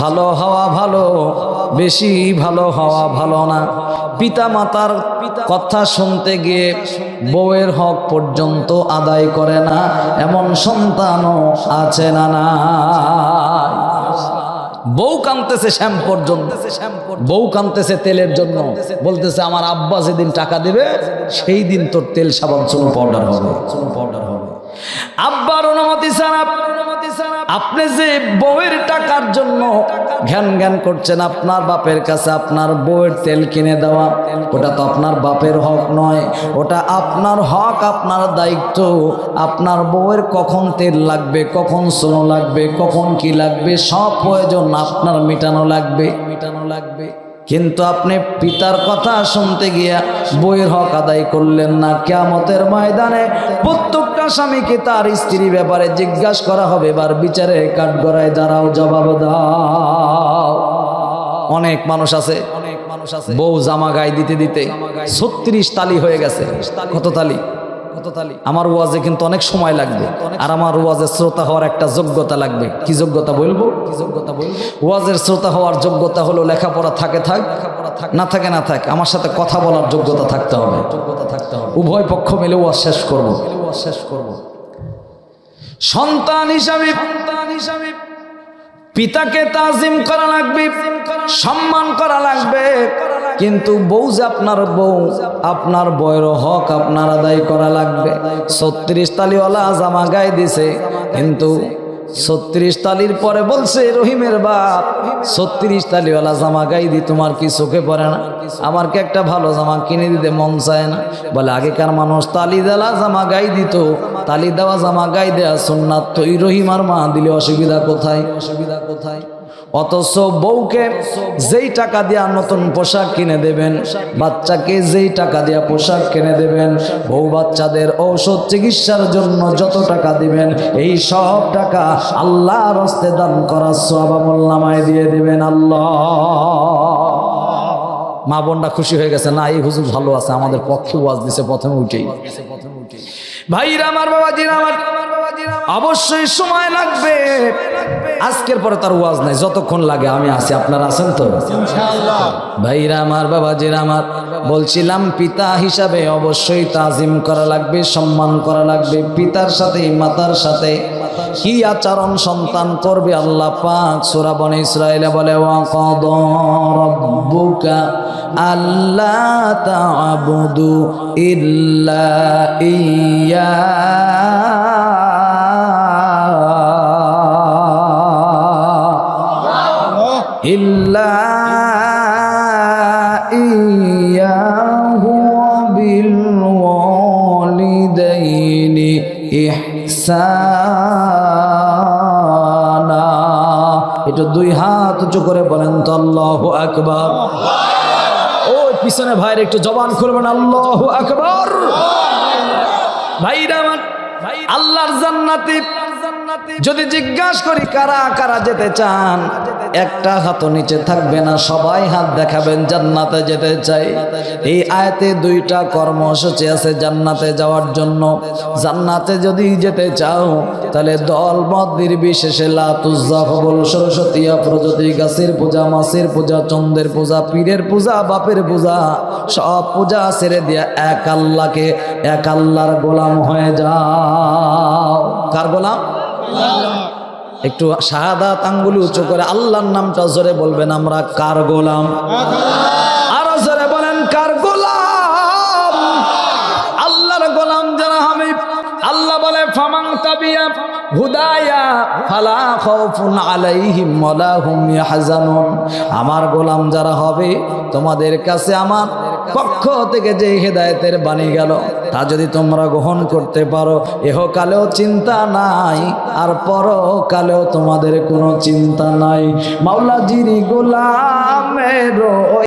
ভালো হওয়া ভালো, বেশি ভালো হওয়া ভালো না। পিতা মাতার কথা শুনতে গিয়ে বউয়ের হক পর্যন্ত আদায় করে না, এমন সন্তানও আছে না না। বউ কানতেছে শ্যাম পর্যন্ত, বউ কানতেছে তেলের জন্য, বলতেছে, আমার আব্বা যেদিন টাকা দেবে, সেই দিন তোর তেল সাবান চুনো পাউডার হবে চুনো পাউডার হবে। আব্বার অনুমতি ছাড়া আপনি যে বউয়ের টাকার জন্য জ্ঞান ঘ্যান করছেন, আপনার বাপের কাছে আপনার বউয়ের তেল কিনে দেওয়া, ওটা তো আপনার বাপের হক নয়। ওটা আপনার হক, আপনার দায়িত্ব। আপনার বউয়ের কখন তেল লাগবে, কখন সোনো লাগবে, কখন কি লাগবে, সব প্রয়োজন আপনার মেটানো লাগবে মেটানো লাগবে। কিন্তু আপনি পিতার কথা শুনতে গিয়া বইয়ের হক আদায় করলেন না। কেয়ামতের ময়দানে প্রত্যেকটা স্বামীকে তার স্ত্রী ব্যাপারে জিজ্ঞাসা করা হবে। এবার বিচারে কাঠগড়ায় দাঁড়াও জবাব দাও। অনেক মানুষ আছে অনেক মানুষ আছে। বউ জামা গায়ে দিতে দিতে ছত্রিশ তালি হয়ে গেছে। কত তালি? কত তালি? আমার ওয়াজে কিন্তু অনেক সময় লাগবে। আর আমার ওয়াজে শ্রোতা হওয়ার একটা যোগ্যতা লাগবে। কি যোগ্যতা বলব? কি যোগ্যতা বলব? ওয়াজের শ্রোতা হওয়ার যোগ্যতা হলো লেখাপড়া থাকে থাক। না থাকে না থাক। আমার সাথে কথা বলার যোগ্যতা থাকতে হবে। যোগ্যতা থাকতে হবে। উভয় পক্ষ মিলে ওয়াজ শেষ করব। ওয়াজ শেষ করব। সন্তান হিসাবে সন্তান হিসাবে পিতাকে তাজিম করা লাগবে সম্মান করা লাগবে। কিন্তু বউ যে আপনার বউ, আপনার বয়ের হক আপনার আদায় করা লাগবে। ছত্রিশ তালিওয়ালা জামা গায়ে দিছে, কিন্তু ছত্রিশ তালির পরে বলছে, রহিমের বাপ, ছত্রিশ তালিওয়ালা জামা গাই দি, তোমার কি চোখে পড়ে না? আমার কি একটা ভালো জামা কিনে দিতে মন চায় না? বলে, আগেকার মানুষ তালি দেওয়া জামা গাই দিত, তালি দেওয়া জামা গাই দেয়া সুন্নাত তো রহিমার মা, দিলে অসুবিধা কোথায় অসুবিধা কোথায়? অথচ বউকে যেই টাকা দিয়া নতুন পোশাক কিনে দেবেন, বাচ্চাকে যেই টাকা দিয়া পোশাক কিনে দেবেন, বউ বাচ্চাদের ঔষধ চিকিৎসার জন্য যত টাকা দিবেন, এই সব টাকা আল্লাহর হস্তে দান করার আমল দিয়ে দেবেন আল্লাহ। মা বোনটা খুশি হয়ে গেছে, না, এই হুজুর ভালো আছে, আমাদের পক্ষে ওয়াজ দিছে প্রথমে উঠেই। ভাইরা, আমার বাবা বাবাজিরা, আমার অবশ্যই সময় লাগবে। আজকের পরে তার ওয়াজ নাই যতক্ষণ লাগে আমি আছি। আপনারা আছেন তো? ভাইরা আমার বাবাজিরা আমার বলছিলাম পিতা হিসাবে অবশ্যই তাজিম করা লাগবে সম্মান করা লাগবে। পিতার সাথে মাতার সাথে কি আচরণ সন্তান করবে আল্লাহ পাক? সূরা বনে ইসরাইলে বলে ওয়া কদ রাব্বুকা আল্লা তা'বুদু ইল্লা ইয়্যা ইয়াহু বিল ওয়ালিদাইনি ইহসানা। এটা দুই হাত উঁচু করে বলেন তো আল্লাহু আকবার। ওই পিছনে ভাইয়ের একটু জবান খুলবেন, আল্লাহু আকবার। ভাইরা আমার আল্লাহর জান্নাতি যদি জিজ্ঞাসা করি, কারা কারা যেতে চান? একটা হাত নিচে থাকবে না, সবাই হাত দেখাবেন, জান্নাতে যেতে চাই। এই আয়াতে দুইটা কর্মসূচি আছে জান্নাতে যাওয়ার জন্য। জান্নাতে যদি যেতে চাও, তাহলে দল মত নির্বিশেষে লাতুজ্জা হবল সরস্বতীয়া প্রজাতি, গাছের পূজা, মাছের পূজা চন্দ্রের পূজা, পীরের পূজা, বাপের পূজা, সব পূজা ছেড়ে দিয়া এক আল্লাহকে এক আল্লাহর গোলাম হয়ে যাও। কার গোলাম? একটু শাহাদাত আঙ্গুলি উঁচু করে আল্লাহর নামটা জোরে বলবেন, আমরা কার গোলাম? বলে আমার গোলাম যারা হবে, তোমাদের কাছে আমার পক্ষ থেকে যে হেদায়েতের বাণী গেল, তা যদি তোমরা গ্রহণ করতে পারো, এহকালেও চিন্তা নাই, আর পরকালেও তোমাদের কোনো চিন্তা নাই। মাওলাজিরি গোলামের